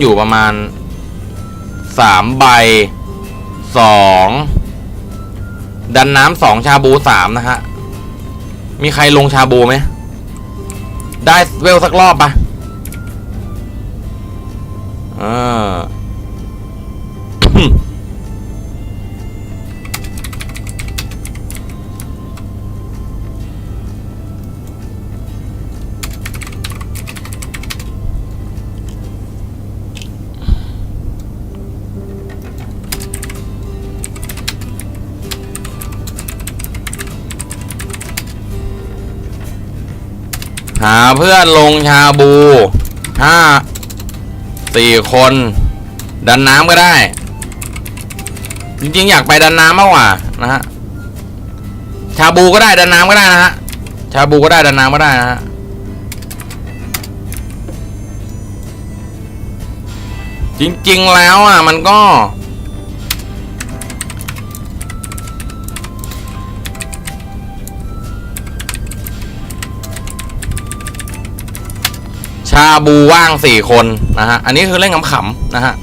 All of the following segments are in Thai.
อยู่ประมาณสามใบสองดันน้ำสองชาบูสามนะฮะ มีใครลงชาบูไหม ได้เวลสักรอบปะเออ หาเพื่อนลงชาบูห้าสี่คน ดันน้ำก็ได้ จริงๆ อยากไปดันน้ำมากกว่านะฮะชาบูก็ได้ดันน้ำก็ได้นะฮะชาบูก็ได้ดันน้ำก็ได้นะฮะจริงๆแล้วอะมันก็ ชาบูว่างสี่คนนะฮะ อันนี้คือเล่นขำๆนะฮะ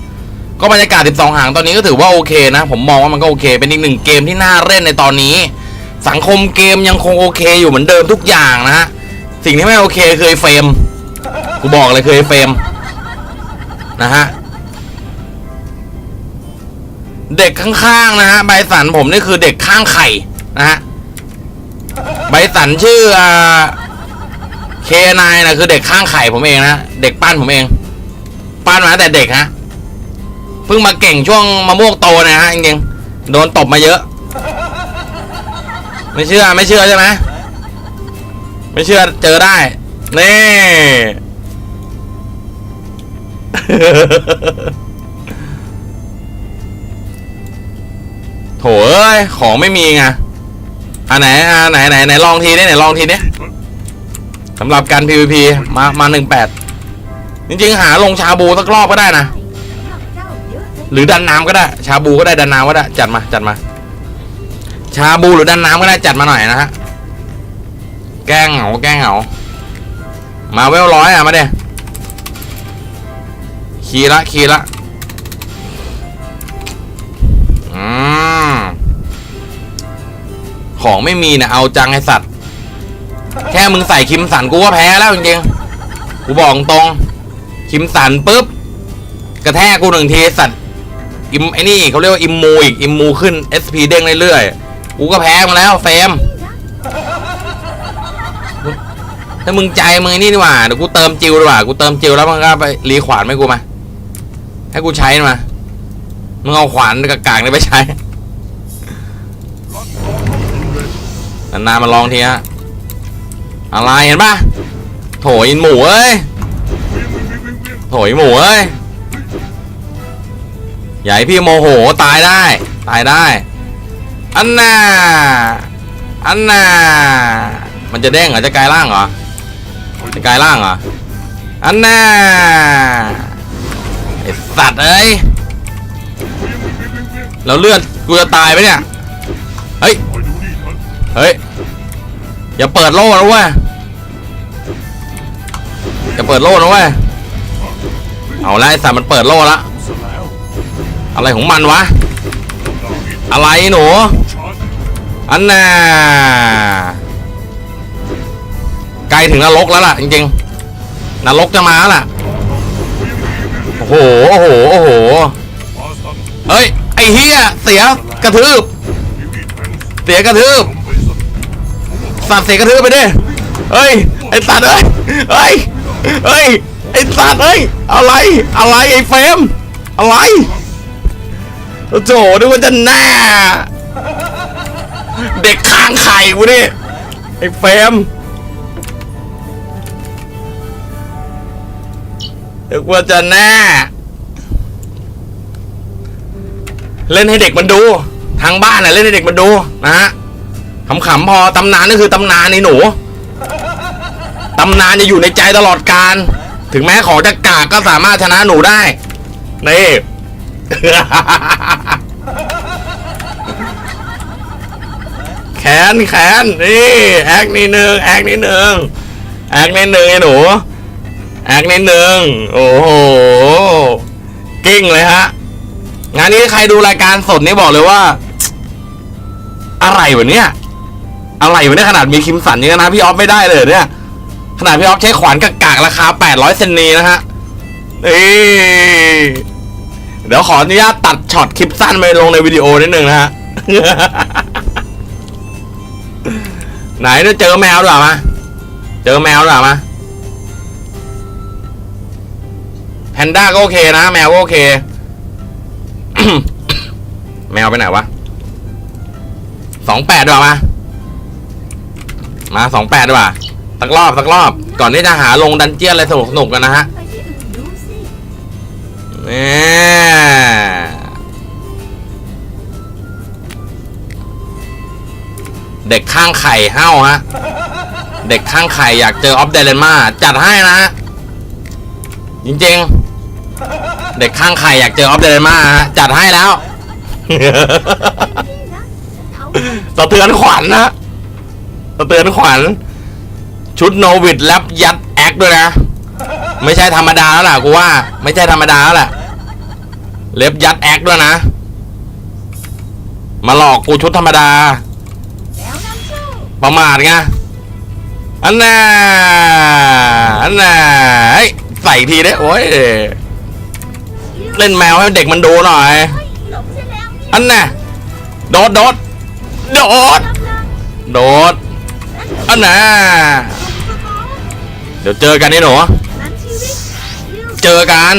ก็บรรยากาศ 12 หางตอนนี้ก็ถือว่าโอเคนะ ผมมองว่ามันก็โอเค เป็นอีกหนึ่งเกมที่น่าเล่นในตอนนี้ สังคมเกมยังคงโอเค อยู่เหมือนเดิมทุกอย่างนะฮะ สิ่งที่ไม่โอเคคือเฟรม กูบอกเลยเคือไอ้เฟรมนะฮะเด็กข้างๆนะฮะใบสันผมนี่คือเด็กข้างไข่นะฮะใบสันชื่ออ่า เคนายนะคือเด็กข้างไข่ผมเองนะ เด็กปั้นผมเอง ปั้นมาแต่เด็กฮะเพิ่งมาเก่งช่วงมะม่วงโตนะฮะจริงๆโดนตบมาเยอะ ไม่เชื่อไม่เชื่อใช่ไหมไม่เชื่อเจอได้นี่โถเอ้ยของไม่มีไงอะไหนอะไหนไหนไหนลองทีนี้ไหนลองทีนี้ สำหรับการ PVP มามาหนึ่งแปดจริงๆ หาลงชาบูสักรอบก็ได้นะ หรือดันน้ำก็ได้ ชาบูก็ได้ดันน้ำก็ได้ จัดมาจัดมา ชาบูหรือดันน้ำก็ได้จัดมาหน่อยนะฮะ แกงเหงาแกงเหงา มาเวลร้อยอะมาเด้คีย์ละคีย์ละอืมของไม่มีนะเอาจังไอสัตว์ แค่มึงใส่คิมสันกูก็แพ้แล้วจริงๆ กูบอกตรง คิมสันปุ๊บ กระแทกกูหนึ่งทีสัตว์อิมไอ้นี่เขาเรียกว่าอิมมูอีกอิมมูขึ้น SP เด้งเรื่อยๆ กูก็แพ้มาแล้วเฟมถ้ามึงใจมึงไอ้นี่ดีกว่าเดี๋ยวกูเติมจิวดีกว่ากูเติมจิวแล้วมึงก็ไปรีขวานไหมกูมาให้กูใช้มามึงเอาขวานกากางนี่ไปใช้นานๆมาลองทีฮะ อะไรเห็นปะโถอินหมูเอ้ยโถยหมูเอ้ยใหญ่พี่โมโหตายได้ ตายได้ อันน่าอันน่ามันจะเด้งเหรอจะกลายร่างเหรอจะกลายร่างเหรออันน่าไอสัตว์เอ้ยแล้วเลือดกูจะตายไหมเนี่ยเฮ้ยเฮ้ย อย่าเปิดโล่นะเว้ยอย่าเปิดโล่นะเว้ยเอาละไอ้สัตว์มันเปิดโล่ละอะไรของมันวะ อะไรหนูอันน่ะใกล้ถึงนรกแล้วล่ะ จริงๆนรกจะมาล่ะโอ้โหโอ้โหโอ้โหเฮ้ยไอ้เฮียเสียกระทืบ เสียกระทืบ สัตว์เสียกระทืบไปดิเฮ้ยไอ้สัตว์เอ้ยเฮ้ยเฮ้ยไอ้สัตว์เอ้ยอะไรอะไรไอ้เฟมอะไรโอ้โหนึกว่าจะแน่เด็กข้างไข่กูนี่ไอ้เฟรมนึกว่าจะแน่เล่นให้เด็กมันดู ทางบ้านน่ะเล่นให้เด็กมันดูนะฮะ ขำๆพอตำนานก็คือตำนานนี่หนูตำนานจะอยู่ในใจตลอดการ ถึงแม้ของจะกากก็สามารถชนะหนูได้ นี่ แขนแขนนี่แอคนิดนึงแอคนิดนึงแอคนิดนึงไอ้หนูแแอคนิดนึงโอ้โหกิ้งเลยฮะงานนี้ใครดูรายการสดนี่บอกเลยว่า อะไรวะเนี่ย อะไรวะเนี่ยขนาดมีคิมสันนี่นะพี่ออฟไม่ได้เลยเนี่ย ขนาดพี่ออฟใช้ขวานกากากๆราคา 800 เซนนีนะฮะนี่เดี๋ยวขออนุญาตตัดช็อตคลิปสั้นไปลงในวิดีโอนิดนึงนะฮะ ไหนเนี่ยเจอแมวด้วยมา เจอแมวด้วยมา แพนด้าก็โอเคนะ แมวก็โอเค แมวไปไหนวะสองแปดด้วยมา มาสองแปดด้วยสักรอบสักรอบ ก่อนที่จะหาลงดันเจียนอะไรสนุกสนุกกันนะฮะไปที่อื่นดูสินี่เด็กข้างไข่เฮ้าฮะ เด็กข้างไข่อยากเจอออฟเดเลนมาจัดให้นะฮะ จริงๆ เด็กข้างไข่อยากเจอออฟเดเลนมาฮะ จัดให้แล้วต่อาไว้สะเทือนขวัญนะ เทือนขวัญ ชุดโนวิดแลบยัดแอคด้วยนะ ไม่ใช่ธรรมดาแล้วล่ะกูว่า ไม่ใช่ธรรมดาแล้วแหละเล็บยัดแอคด้วยนะ มาหลอกกูชุดธรรมดา ประมาทไงอันน่ะอันน่ะเฮ้ยใส่ทีได้โอ้ยเล่นแมวให้เด็กมันดูหน่อย อันน่ะโดดโดดโดดโดด อันน่ะเดี๋ยวเจอกันนี่หนูเจอกัน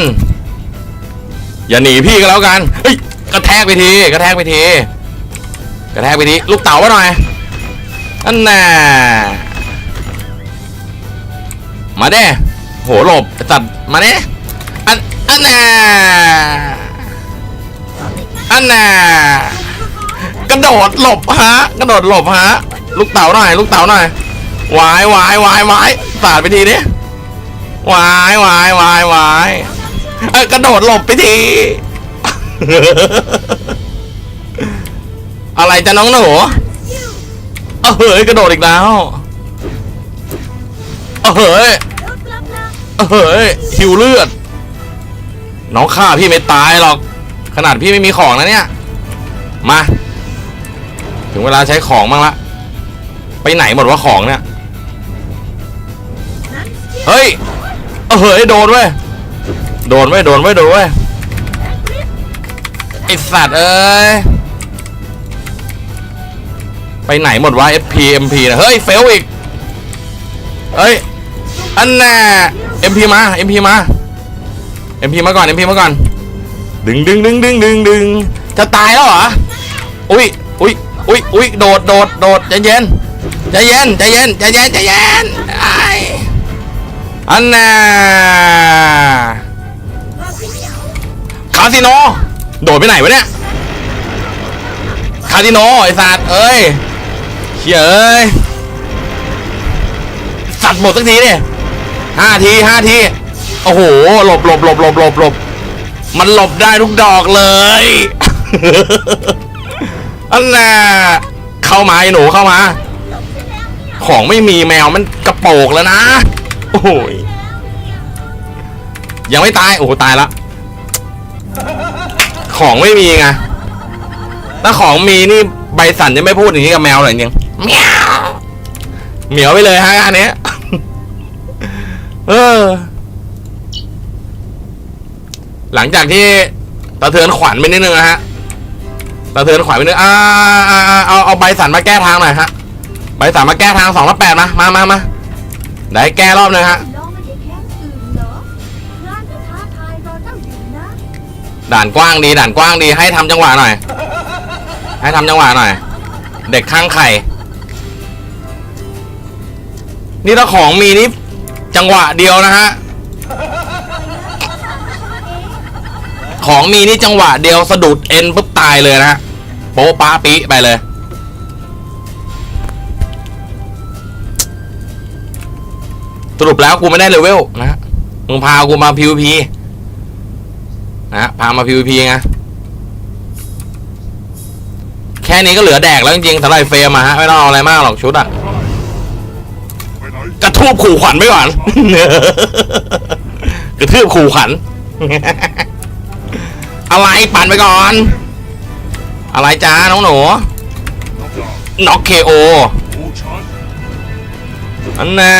อย่าหนีพี่ก็แล้วกันเฮ้ยกระแทกไปทีกระแทกไปทีกระแทกไปทีลูกเต๋ามาหน่อยอันน่ะมาเด้โหหลบไอ้สัตว์มาเด้อันอันน่ะอันน่ะกระโดดหลบฮะกระโดดหลบฮะ ลูกเต๋าหน่อยลูกเต๋าหน่อยวายวายวายวายสาดไปทีนี้วายวายวายวายเอ้กระโดดหลบไปที อะไรจะน้องหนูเออเฮ้ยกระโดดอีกแล้วเออเฮ้ยเออเฮ้ยหิวเลือด น้องข้าพี่ไม่ตายหรอก ขนาดพี่ไม่มีของนะเนี่ย มา ถึงเวลาใช้ของบ้างละ ไปไหนหมดว่าของเนี่ยนั้นเฮ้ย เออเฮ้ยโดนเว้ย โดนเว้ย โดนเว้ย โดนเว้ย ไอสัตว์เอ้ย ไปไหนหมดวะ SP MP นะเฮ้ย เฟลอีก เฮ้ย อันน่ะ MP มา MP มา MP มาก่อน MP มาก่อน ดึงดึงดึงดึงดึงดึงจะตายแล้วเหรอ อุ้ยอุ้ยอุ้ยอุ้ยโดด โดด โดดใจเย็น ใจเย็นใจเย็นใจเย็นใจเย็นไออันน่ะคาสิโน โดดไปไหนวะเนี่ย คาสิโนไอสัตว์เอ้ยเฮ้ยเอ้ย สัตว์หมดสักทีเนี่ยห้าทีห้าที โอ้โห หลบหลบหลบหลบหลบหลบมันหลบได้ทุกดอกเลยอันน่ะเข้ามาไอ้หนูเข้ามา ของไม่มีแมวมันกระโปกแล้วนะ โอ้ย ยังไม่ตาย โอ้ตายละ ของไม่มีไง ถ้าของมีนี่ใบสันจะไม่พูดอย่างนี้กับแมวเลยจริงๆเมียวเหมียวไปเลยฮะอันนี้เออ หลังจากที่ตะเทือนขวัญไปนิดนึงนะฮะตะเทือนขวัญไปนิดอ่าเอาเอาใบสันมาแก้ทางหน่อยฮะ ใบสันมาแก้ทางสองละแปดมา มามามาได้แก้รอบหนึงฮะ ลองมาที่แคมป์อื่นเหรองานก็ท้าทายรอเจ้าอยู่นะด่านกว้างดี ด่านกว้างดี ให้ทำจังหวะหน่อย ให้ทำจังหวะหน่อย เด็กข้างไข่ นี่ถ้าของมีนี่จังหวะเดียวนะฮะ ของมีนี่จังหวะเดียวสะดุดเอ็นปุ๊บตายเลยนะฮะโป๊ะป้าปิไปเลย สรุปแล้วกูไม่ได้เลเวลนะมึงพากูมา PVP นะฮะพามา PVP ไงแค่นี้ก็เหลือแดกแล้วจริงๆสำหรับไอ้เฟรมอะฮะไม่ต้องเอาอะไรมากหรอกชุดอะกระทูบขู่ขวัญไปก่อนกระทืบขู่ขันอะไรปั่นไปก่อน อะไรจ้าน้องหนูน็อกเคโออันน่า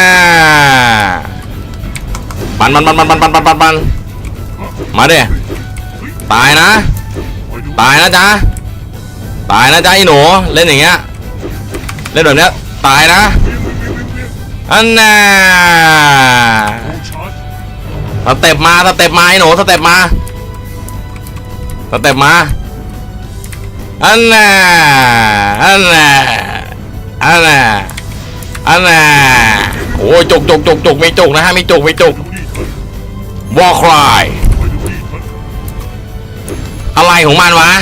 นมันมันมันมันมันมันมันมาเด้ตายนะ ตายนะจ๊ะ ตายนะจ๊ะไอ้หนูเล่นอย่างเงี้ย เล่นแบบเนี้ยตายนะ อันน่ะสเต็ปมาสเต็ปมาไอ้หนูสเต็ปมาสเต็ปมา อันน่ะอันน่ะอันน่ะอันน่ะโอ้ยจุกจุกจุกจุกมีจุกนะฮะมีจุกมีจุก วอลคลายอะไรของมันวะ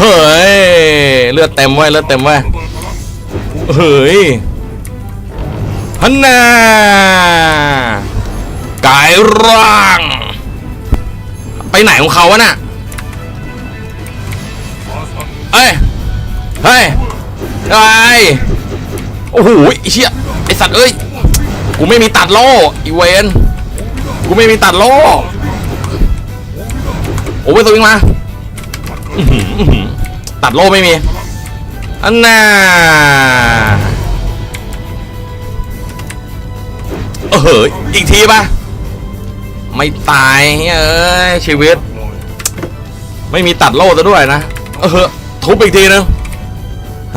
เฮ้ยเลือดเต็มเว้ยเลือดเต็มเว้ยเฮ้ยฮันน่ากายร่าง ไปไหนของเขาวะน่ะเอ้ยเฮ้ยไอ้ยโอ้โหไอ้เชี่ยไอสัตว์เอ้ยกูไม่มีตัดโล่อีเวน กูไม่มีตัดโล่โอ้ไปสวิงมาตัดโล่ไม่มีอันน่าเอออีกทีป่ะ ไม่ตายเฮ้ยชีวิต ไม่มีตัดโล่ซะด้วยนะ เออทุบอีกทีนึง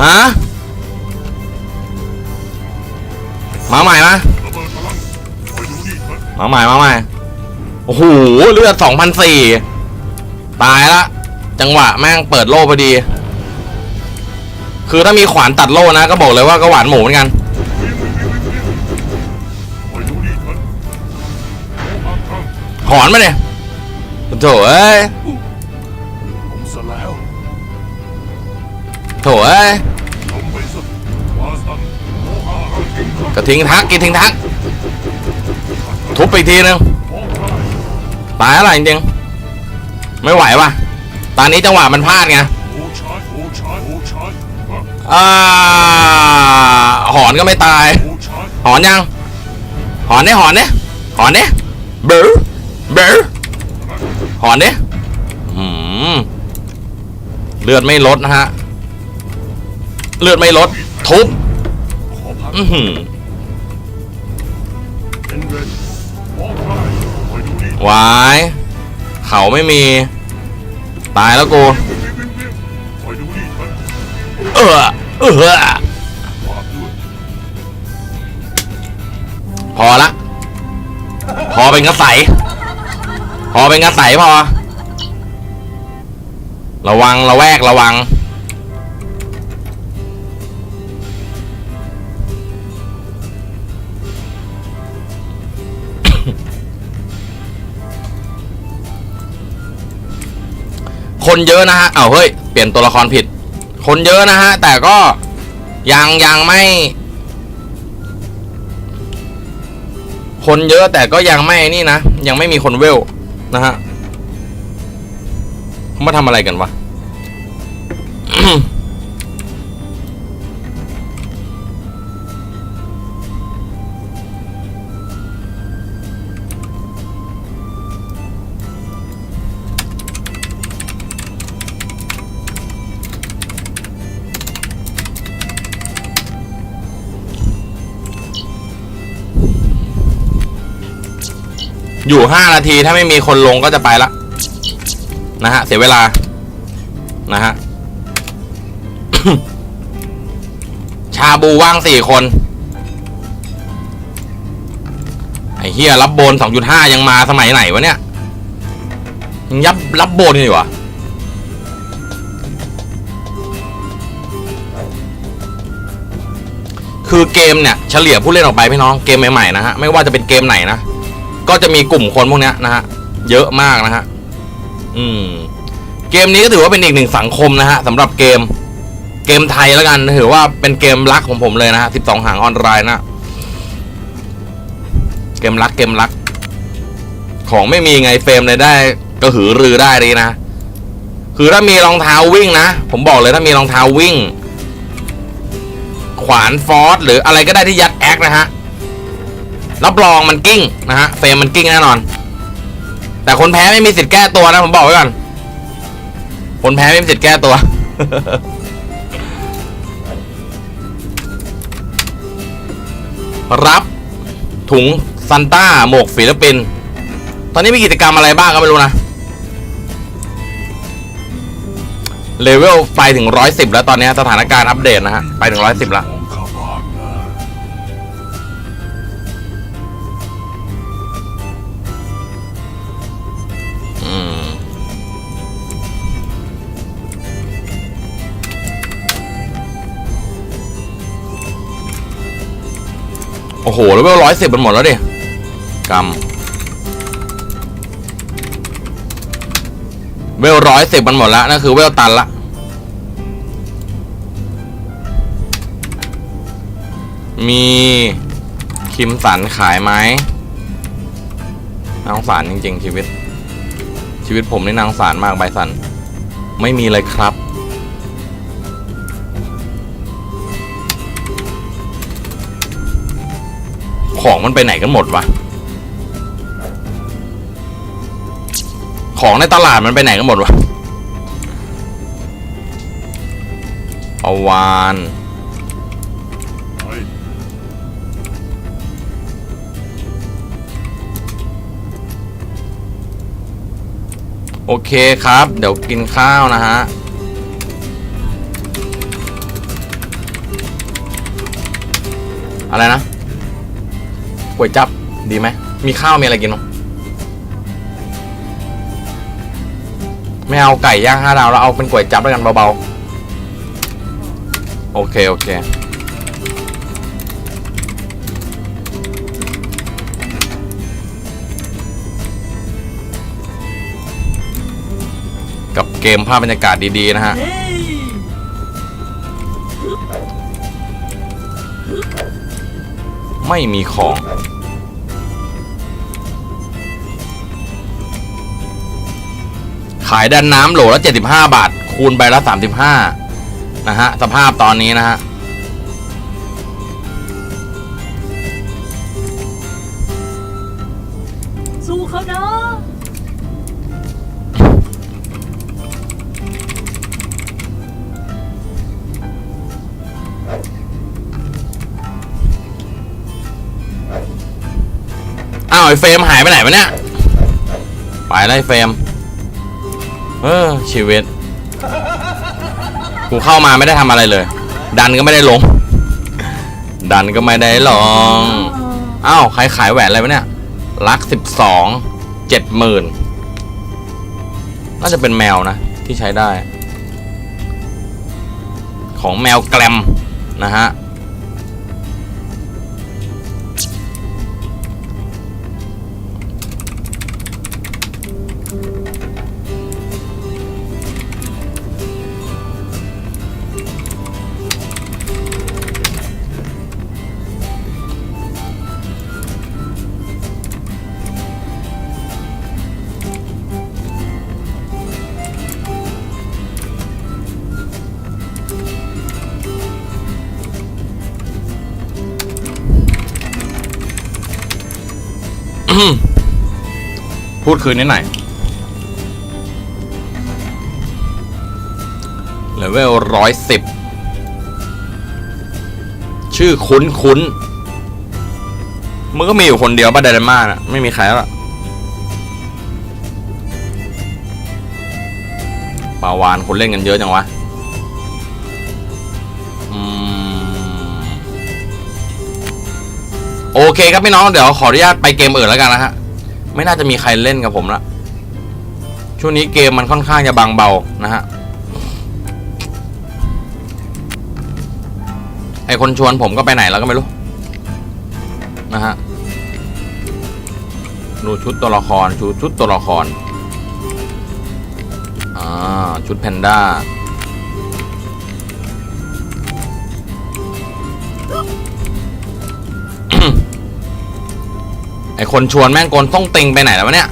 ฮะมาใหม่มา มาใหม่มาใหม่โอ้โหเลือดสองพันสี่ตายละ จังหวะแม่งเปิดโล่พอดี คือถ้ามีขวานตัดโล่นะ ก็บอกเลยว่าก็หวานหมูเหมือนกันหอนมาเนี่ยโถเอ้ยโถเอ้ยกระทิงทักกินทิ้งทัก ทุบไปอีกทีนึงตายอะไรจริงไม่ไหวว่ะ ตอนนี้จังหวะมันพลาดไงอหอนก็ไม่ตาย หอนยัง หอนเนี่ยหอนเนี่ยหอนเนี่ยเบอร์เบอร์หอนเนี่ยเลือดไม่ลดนะฮะ เลือดไม่ลด ทุบอพักอือหือ วายเขาไม่มี ตายแล้วกูเออเออพอละ พอเป็นกระใส พอเป็นกระใสพอ ระวังระแวกระวัง คนเยอะนะฮะเอาเฮ้ยเปลี่ยนตัวละครผิด คนเยอะนะฮะ แต่ก็ยังยังไม่ คนเยอะแต่ก็ยังไม่นี่นะ ยังไม่มีคนเวลนะฮะเขามาทำอะไรกันวะ อยู่ห้านาทีถ้าไม่มีคนลงก็จะไปละ นะฮะ เสียเวลา นะฮะ ชาบูว่างสี่คน ไอ้เฮียรับโบนสองจุดห้ายังมาสมัยไหนวะเนี่ย ยังยับรับโบนอยู่วะคือเกมเนี่ยเฉลี่ยผู้เล่นออกไปพี่น้องเกมใหม่ๆนะฮะ ไม่ว่าจะเป็นเกมไหนนะ ก็จะมีกลุ่มคนพวกนี้นะฮะเยอะมากนะฮะอืม เกมนี้ก็ถือว่าเป็นอีกหนึ่งสังคมนะฮะสำหรับเกม เกมไทยแล้วกันถือว่าเป็นเกมรักของผมเลยนะฮะสิบสองหางออนไลน์นะเกมรักเกมรัก ของไม่มีไงเฟรมเลยได้ก็หือรือ ได้เลยนะ คือถ้ามีรองเท้าวิ่งนะ ผมบอกเลยถ้ามีรองเท้าวิ่ง ขวานฟอสหรืออะไรก็ได้ที่ยัดแอคนะฮะ รับรองมันกิ้งนะฮะเฟรมมันกิ้งแน่นอน แต่คนแพ้ไม่มีสิทธิ์แก้ตัวนะผมบอกไว้ก่อนคนแพ้ไม่มีสิทธิ์แก้ตัวรับถุงซันต้าหมวกศิลปิน ตอนนี้มีกิจกรรมอะไรบ้างก็ไม่รู้นะ เลเวลไปถึงร้อยสิบแล้วตอนนี้สถานการณ์อัปเดตนะฮะ ไปถึงร้อยสิบแล้ว โอ้โหเลเวลร้อยสิบมันหมดแล้วดิกรรมเวลร้อยสิบมันหมดแล้วนั่นคือเวลตันละมีคิมสันขายไหมนางสารจริงๆชีวิต ชีวิตผมนี่นางสารมากใบสัน ไม่มีเลยครับ ของมันไปไหนกันหมดวะ ของในตลาดมันไปไหนกันหมดวะเอาวานโอเคครับ เดี๋ยวกินข้าวนะฮะ อะไรนะ วยจับดีไหมมีข้าวมีอะไรกินมั้ยไม่เอาไก่ย่างห้าดาวแล้วเอาเป็นก๋วยจับแล้วกันเบาๆ โอเค โอเค กับเกมภาพบรรยากาศดี ๆ นะฮะ ไม่มีของายดันน้ำโหลละ 75 บาท คูณใบละ 35 นะฮะ สภาพตอนนี้นะฮะ สู้เขานะอ้าวไอ้เฟรมหายไปไหนวะเนี่ย ไปแล้วไอ้เฟรม เออชีวิต กูเข้ามาไม่ได้ทำอะไรเลย ดันก็ไม่ได้ลง ดันก็ไม่ได้ลงอ้าวใครขายแหวนอะไรวะเนี่ย ลักสิบสองเจ็ดหมื่นน่าจะเป็นแมวนะ ที่ใช้ได้ ของแมวแกรมนะฮะ พูดคืนนิดหน่อยเลเวลร้อยสิบชื่อคุ้นคุ้นๆมันก็มีอยู่คนเดียวป่ะไดนาม่าน่ะไม่มีใครแล้วล่ะปาวานคนเล่นกันเยอะจังวะโอเคครับพี่น้อง เดี๋ยวขออนุญาตไปเกมอื่นแล้วกันนะฮะ ไม่น่าจะมีใครเล่นกับผมละช่วงนี้เกมมันค่อนข้างจะบางเบานะฮะไอคนชวนผมก็ไปไหนแล้วก็ไม่รู้ นะฮะดูชุดตัวละครชุดชุดตัวละครอ่าชุดแพนด้า คนชวนแม่งโกนต้องติงไปไหนแล้ววะเนี่ย